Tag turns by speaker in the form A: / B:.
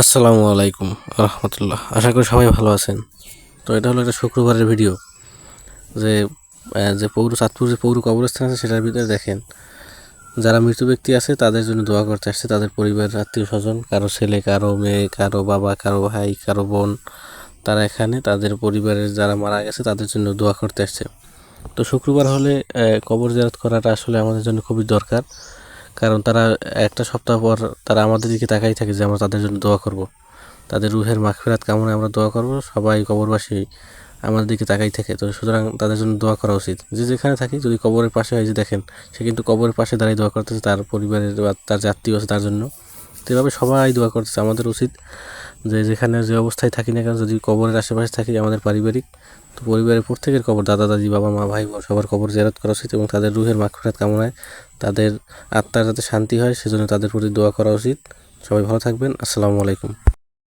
A: আসসালামু আলাইকুম রহমতুল্লাহ। আশা করি সবাই ভালো আছেন। তো এটা হলো একটা শুক্রবারের ভিডিও। যে যে পৌর চাঁদপুর যে পৌর কবরস্থান আছে সেটার ভিতরে দেখেন, যারা মৃত ব্যক্তি আছে তাদের জন্য দোয়া করতে আসছে। তাদের পরিবারের আত্মীয় স্বজন, কারও ছেলে, কারও মেয়ে, কারও বাবা, কারও ভাই, কারও বোন, তারা এখানে, তাদের পরিবারের যারা মারা গেছে তাদের জন্য দোয়া করতে আসছে। তো শুক্রবার হলে কবর জিয়ারত করাটা আসলে আমাদের জন্য খুবই দরকার। কারণ তারা একটা সপ্তাহ পর তারা আমাদের দিকে তাকাই থাকে যে আমরা তাদের জন্য দোয়া করব। তাদের রুহের মাগফিরাত কামনায় আমরা দোয়া করব, সবাই কবরবাসী আমাদের দিকে তাকাই থাকে। তো সুতরাং তাদের জন্য দোয়া করা উচিত। যে যেখানে থাকি, যদি কবরের পাশে হয় যে দেখেন, সে কিন্তু কবরের পাশে দাঁড়িয়ে দোয়া করতেছে তার পরিবারের বা তার যে আত্মীয় আছে তার জন্য। তো এভাবে সবাই দোয়া করতেছে, আমাদের উচিত যে যেখানে যে অবস্থায় থাকি না কেন, যদি কবরের আশেপাশে থাকি আমাদের পারিবারিক, তো পরিবারের প্রত্যেকের কবর, দাদা, দাদি, বাবা, মা, ভাই, বোন, সবার কবর জেরাত করা উচিত এবং তাদের রুহের মাগফিরাত কামনায় তাদের আত্মার যাতে শান্তি হয়, সেজন্য তাদের প্রতি দোয়া করা উচিত। সবাই ভালো থাকবেন। আসসালামু আলাইকুম।